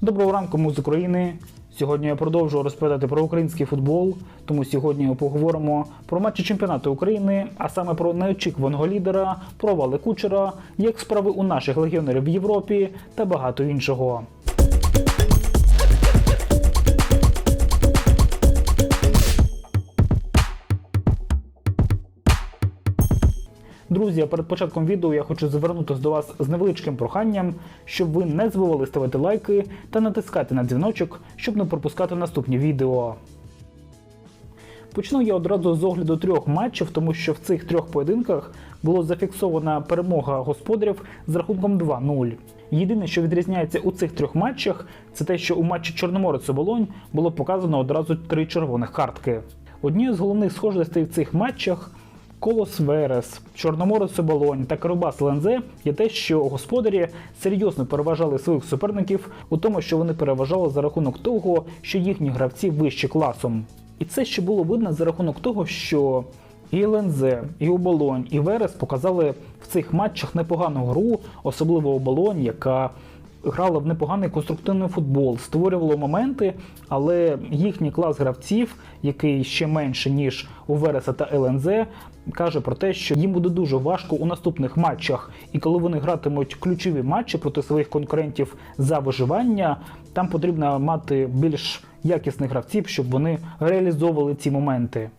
Доброго ранку, ми з України. Сьогодні я продовжую розповідати про український футбол, тому сьогодні ми поговоримо про матчі чемпіонату України, а саме про неочікуваного лідера, провали кучера, як справи у наших легіонерів в Європі та багато іншого. Друзі, перед початком відео я хочу звернутися до вас з невеличким проханням, щоб ви не забували ставити лайки та натискати на дзвіночок, щоб не пропускати наступні відео. Почну я одразу з огляду трьох матчів, тому що в цих трьох поєдинках було зафіксована перемога господарів з рахунком 2-0. Єдине, що відрізняється у цих трьох матчах, це те, що у матчі Чорноморець Оболонь було показано одразу три червоних картки. Однією з головних схожостей в цих матчах Колос Верес, Чорноморець Оболонь та Карабас Лензе є те, що господарі серйозно переважали своїх суперників у тому, що вони переважали за рахунок того, що їхні гравці вищі класом. І це ще було видно за рахунок того, що і ЛНЗ, і Оболонь, і Верес показали в цих матчах непогану гру, особливо Оболонь, яка грала в непоганий конструктивний футбол, створювала моменти, але їхній клас гравців, який ще менше ніж у Вереса та ЛНЗ, каже про те, що їм буде дуже важко у наступних матчах. І коли вони гратимуть ключові матчі проти своїх конкурентів за виживання, там потрібно мати більш якісних гравців, щоб вони реалізовували ці моменти.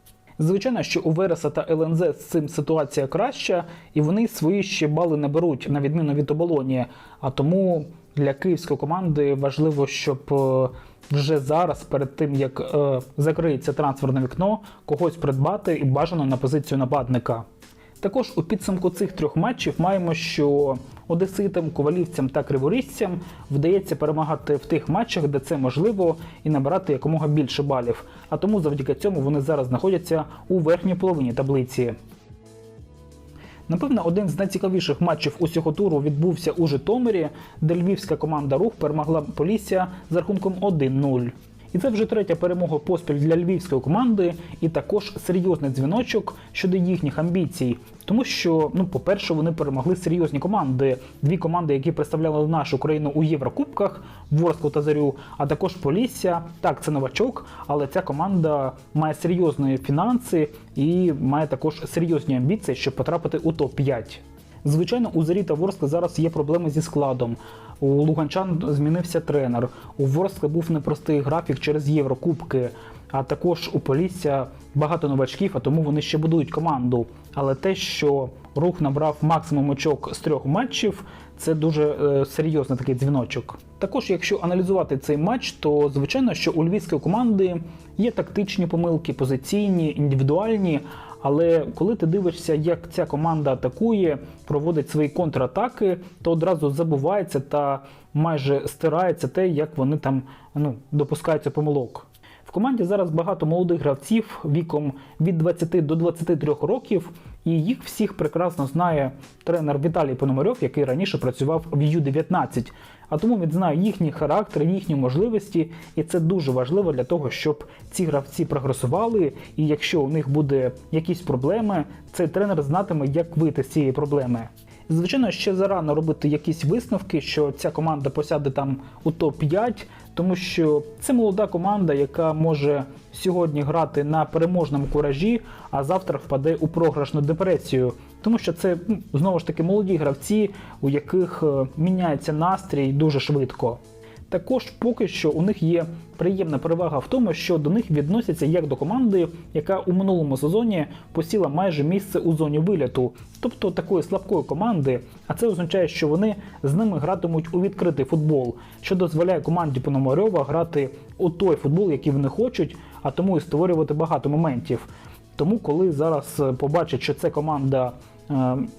Звичайно, що у Вереса та ЛНЗ з цим ситуація краща, і вони свої ще бали наберуть на відміну від оболоні. А тому для київської команди важливо, щоб е, вже зараз, перед тим як е, закриється трансферне вікно, когось придбати і бажано на позицію нападника. Також у підсумку цих трьох матчів маємо, що одеситам, ковалівцям та криворізцям вдається перемагати в тих матчах, де це можливо, і набирати якомога більше балів. А тому завдяки цьому вони зараз знаходяться у верхній половині таблиці. Напевно, один з найцікавіших матчів усього туру відбувся у Житомирі, де львівська команда Рух перемогла Полісся з рахунком 1-0. І це вже третя перемога поспіль для львівської команди, і також серйозний дзвіночок щодо їхніх амбіцій. Тому що, ну, по-перше, вони перемогли серйозні команди. Дві команди, які представляли нашу країну у Єврокубках, Ворсклу та Зарю, а також Полісся. Так, це новачок, але ця команда має серйозні фінанси і має також серйозні амбіції, щоб потрапити у топ-5. Звичайно, у Зарі та Ворскли зараз є проблеми зі складом. У Луганчан змінився тренер. У Ворскли був непростий графік через Єврокубки. А також у Полісся багато новачків, а тому вони ще будують команду. Але те, що рух набрав максимум очок з трьох матчів, це дуже е, серйозний такий дзвіночок. Також, якщо аналізувати цей матч, то звичайно, що у львівської команди є тактичні помилки, позиційні, індивідуальні. Але коли ти дивишся, як ця команда атакує, проводить свої контратаки, то одразу забувається та майже стирається те, як вони там ну, допускаються помилок. В команді зараз багато молодих гравців віком від 20 до 23 років, і їх всіх прекрасно знає тренер Віталій Пономарьов, який раніше працював в Ю-19. А тому він знає їхній характер, їхні можливості, і це дуже важливо для того, щоб ці гравці прогресували. І якщо у них буде якісь проблеми, цей тренер знатиме, як вийти з цієї проблеми. Звичайно, ще зарано робити якісь висновки, що ця команда посяде там у топ-5, тому що це молода команда, яка може сьогодні грати на переможному куражі, а завтра впаде у програшну депресію. Тому що це ну, знову ж таки молоді гравці, у яких е, міняється настрій дуже швидко. Також поки що у них є приємна перевага в тому, що до них відносяться як до команди, яка у минулому сезоні посіла майже місце у зоні виліту, тобто такої слабкої команди. А це означає, що вони з ними гратимуть у відкритий футбол, що дозволяє команді Пономарьова грати у той футбол, який вони хочуть, а тому і створювати багато моментів. Тому, коли зараз е, побачать, що ця команда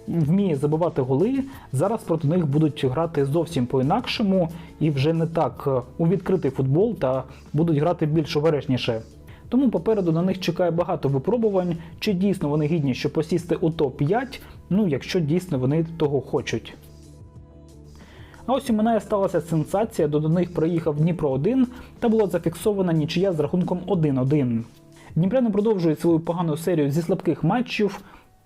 вміє забивати голи, зараз проти них будуть грати зовсім по-інакшому і вже не так е, у відкритий футбол та будуть грати більш обережніше. Тому попереду на них чекає багато випробувань, чи дійсно вони гідні, щоб посісти у топ-5, ну якщо дійсно вони того хочуть. А ось у Минає сталася сенсація, до них приїхав Дніпро 1 та була зафіксована нічия з рахунком 1-1. Дніпряни продовжують свою погану серію зі слабких матчів.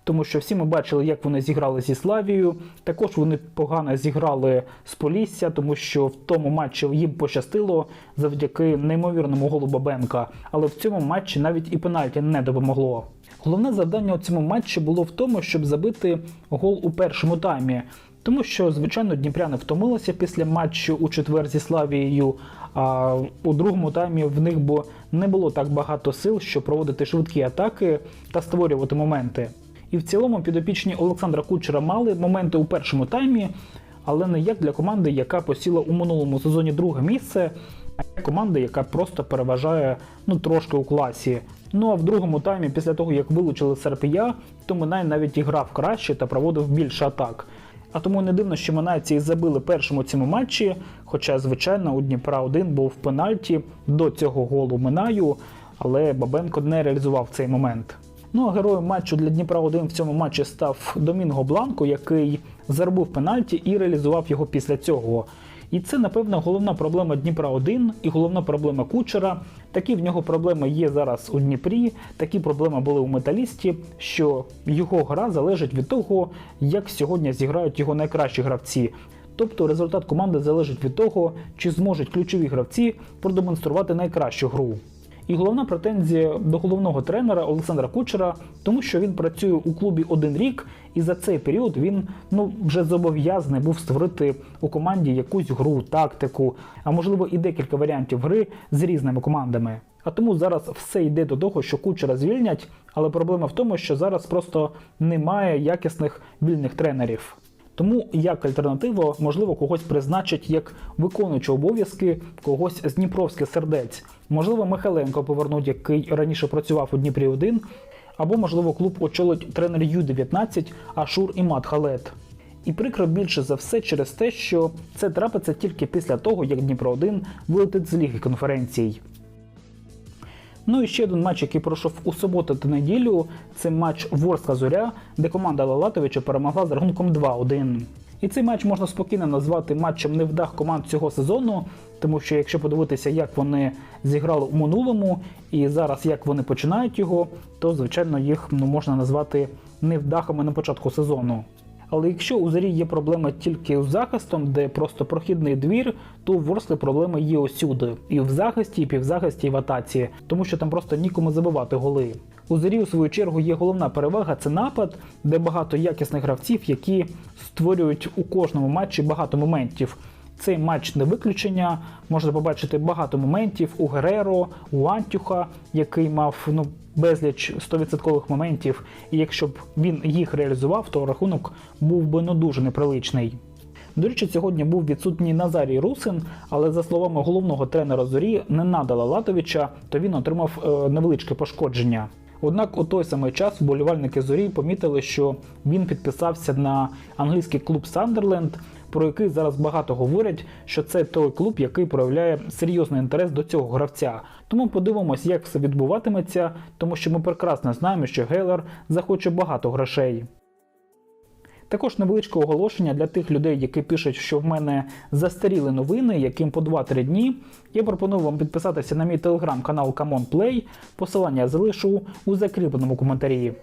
Тому що всі ми бачили, як вони зіграли зі Славією. Також вони погано зіграли з Полісся, тому що в тому матчі їм пощастило завдяки неймовірному голу Бабенка. Але в цьому матчі навіть і пенальті не допомогло. Головне завдання у цьому матчі було в тому, щоб забити гол у першому таймі. Тому що, звичайно, Дніпряни втомилися після матчу у четвер зі Славією. А у другому таймі в них бо не було так багато сил, щоб проводити швидкі атаки та створювати моменти. І в цілому підопічні Олександра Кучера мали моменти у першому таймі, але не як для команди, яка посіла у минулому сезоні друге місце, а як команда, яка просто переважає ну трошки у класі. Ну а в другому таймі, після того як вилучили Серпія, то Минай навіть і грав краще та проводив більше атак. А тому не дивно, що Минайці і забили першому цьому матчі. Хоча, звичайно, у Дніпра 1 був в пенальті до цього голу Минаю, але Бабенко не реалізував цей момент. Ну а героєм матчу для Дніпра 1 в цьому матчі став Домінго Бланко, який заробив пенальті і реалізував його після цього. І це, напевно, головна проблема Дніпра 1 і головна проблема кучера. Такі в нього проблеми є зараз у Дніпрі, такі проблеми були у металісті, що його гра залежить від того, як сьогодні зіграють його найкращі гравці. Тобто результат команди залежить від того, чи зможуть ключові гравці продемонструвати найкращу гру. І головна претензія до головного тренера Олександра Кучера, тому що він працює у клубі один рік, і за цей період він ну вже зобов'язаний був створити у команді якусь гру, тактику, а можливо і декілька варіантів гри з різними командами. А тому зараз все йде до того, що кучера звільнять, але проблема в тому, що зараз просто немає якісних вільних тренерів. Тому як альтернатива, можливо, когось призначать як виконуючий обов'язки когось з Дніпровських сердець. Можливо, Михайленко повернуть, який раніше працював у Дніпрі 1 або, можливо, клуб очолить тренер Ю-19 Ашур Імат Халет. І прикро більше за все через те, що це трапиться тільки після того, як Дніпро 1 вилетить з ліги конференцій. Ну і ще один матч, який пройшов у суботу та неділю, це матч Ворська Зоря, де команда Лалатовича перемогла з рахунком 2-1. І цей матч можна спокійно назвати матчем невдах команд цього сезону, тому що якщо подивитися, як вони зіграли у минулому, і зараз як вони починають його, то звичайно їх ну, можна назвати невдахами на початку сезону. Але якщо у зарі є проблема тільки з захистом, де просто прохідний двір, то у Ворсли проблеми є усюди. І в захисті, і півзахисті, і в атаці, тому що там просто нікому забивати голи. У зарі, у свою чергу, є головна перевага це напад, де багато якісних гравців, які створюють у кожному матчі багато моментів. Цей матч не виключення. Можна побачити багато моментів у Гереро, у Антюха, який мав ну безліч 100% моментів. І якщо б він їх реалізував, то рахунок був би ну дуже неприличний. До речі, сьогодні був відсутній Назарій Русин, але за словами головного тренера зорі Ненада Латовича, то він отримав е, невеличке пошкодження. Однак у той самий час вболівальники зорі помітили, що він підписався на англійський клуб Сандерленд, про який зараз багато говорять, що це той клуб, який проявляє серйозний інтерес до цього гравця. Тому подивимось, як все відбуватиметься, тому що ми прекрасно знаємо, що Гейлер захоче багато грошей. Також невеличке оголошення для тих людей, які пишуть, що в мене застаріли новини, яким по 2-3 дні. Я пропоную вам підписатися на мій телеграм-канал Camon Play. Посилання залишу у закріпленому коментарі.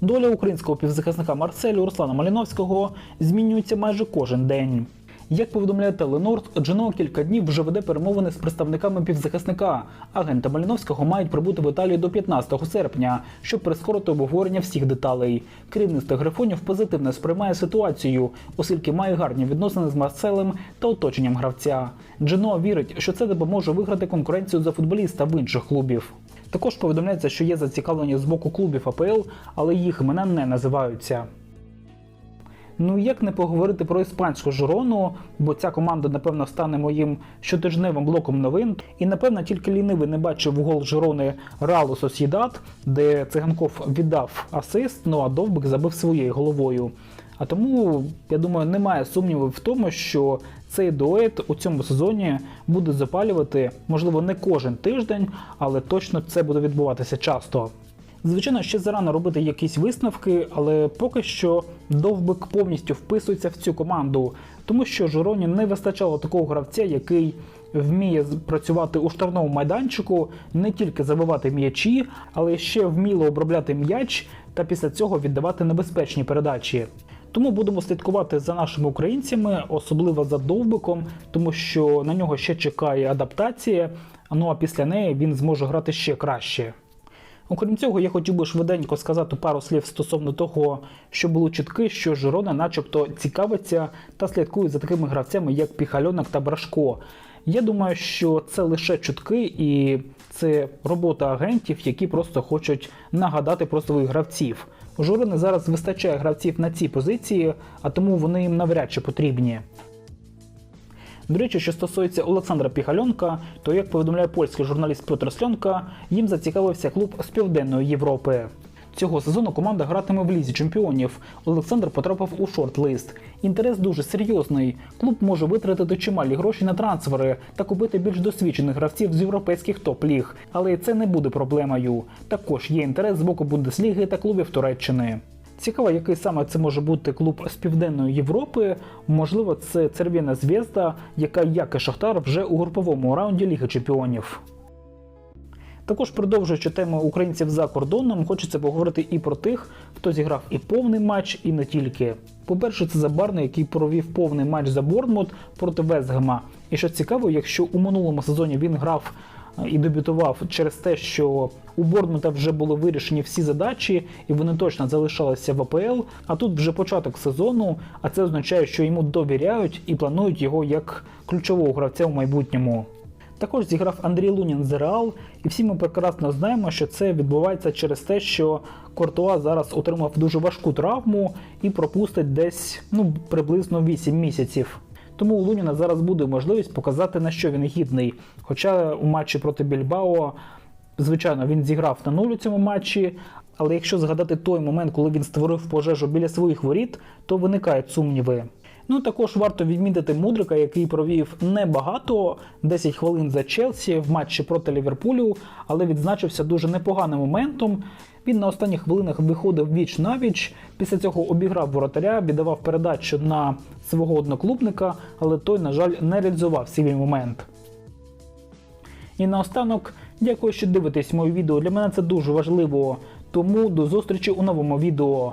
Доля українського півзахисника Марселю Руслана Маліновського змінюється майже кожен день. Як повідомляє Теленорд, Джено кілька днів вже веде перемовини з представниками півзахисника. Агенти Маліновського мають прибути в Італію до 15 серпня, щоб прискорити обговорення всіх деталей. Керівництво грифонів позитивно сприймає ситуацію, оскільки має гарні відносини з Марселем та оточенням гравця. Джено вірить, що це допоможе виграти конкуренцію за футболіста в інших клубів. Також повідомляється, що є зацікавлені з боку клубів АПЛ, але їх імена не називаються. Ну як не поговорити про іспанську Жирону, бо ця команда, напевно, стане моїм щотижневим блоком новин. І напевно тільки лінивий не бачив гол Жирони Реалу Сосідат, де циганков віддав асист, ну а Довбик забив своєю головою. А тому, я думаю, немає сумнівів в тому, що цей дует у цьому сезоні буде запалювати, можливо, не кожен тиждень, але точно це буде відбуватися часто. Звичайно, ще зарано робити якісь висновки, але поки що довбик повністю вписується в цю команду, тому що Жироні не вистачало такого гравця, який вміє працювати у штрафному майданчику, не тільки забивати м'ячі, але ще вміло обробляти м'яч та після цього віддавати небезпечні передачі. Тому будемо слідкувати за нашими українцями, особливо за довбиком, тому що на нього ще чекає адаптація. Ну а після неї він зможе грати ще краще. Окрім цього, я хотів би швиденько сказати пару слів стосовно того, що були чутки, що Жирона начебто цікавиться та слідкує за такими гравцями, як Піхальонок та Брашко. Я думаю, що це лише чутки, і це робота агентів, які просто хочуть нагадати про своїх гравців. У Жирини зараз вистачає гравців на ці позиції, а тому вони їм навряд чи потрібні. До речі, що стосується Олександра Піхальонка, то як повідомляє польський журналіст Петр Сльонка, їм зацікавився клуб з Південної Європи. Цього сезону команда гратиме в лізі чемпіонів. Олександр потрапив у шорт-лист. Інтерес дуже серйозний. Клуб може витратити чималі гроші на трансфери та купити більш досвідчених гравців з європейських топ-ліг. Але це не буде проблемою. Також є інтерес з боку Бундесліги та клубів Туреччини. Цікаво, який саме це може бути клуб з Південної Європи. Можливо, це Цервіна Звєзда, яка, як і Шахтар, вже у груповому раунді Ліги Чемпіонів. Також продовжуючи тему українців за кордоном, хочеться поговорити і про тих, хто зіграв і повний матч, і не тільки. По-перше, це Забарний, який провів повний матч за Борнмут проти Вестгема. І що цікаво, якщо у минулому сезоні він грав і дебютував через те, що у Борнмута вже були вирішені всі задачі, і вони точно залишалися в АПЛ. А тут вже початок сезону, а це означає, що йому довіряють і планують його як ключового гравця в майбутньому. Також зіграв Андрій Лунін за Реал, і всі ми прекрасно знаємо, що це відбувається через те, що Кортуа зараз отримав дуже важку травму і пропустить десь ну, приблизно 8 місяців. Тому у Луніна зараз буде можливість показати, на що він гідний. Хоча у матчі проти Більбао, звичайно, він зіграв на нуль у цьому матчі. Але якщо згадати той момент, коли він створив пожежу біля своїх воріт, то виникають сумніви. Ну також варто відмітити Мудрика, який провів небагато 10 хвилин за Челсі в матчі проти Ліверпулю, але відзначився дуже непоганим моментом. Він на останніх хвилинах виходив віч на віч. Після цього обіграв воротаря, віддавав передачу на свого одноклубника, але той, на жаль, не реалізував свій момент. І наостанок, дякую, що дивитесь моє відео. Для мене це дуже важливо. Тому до зустрічі у новому відео.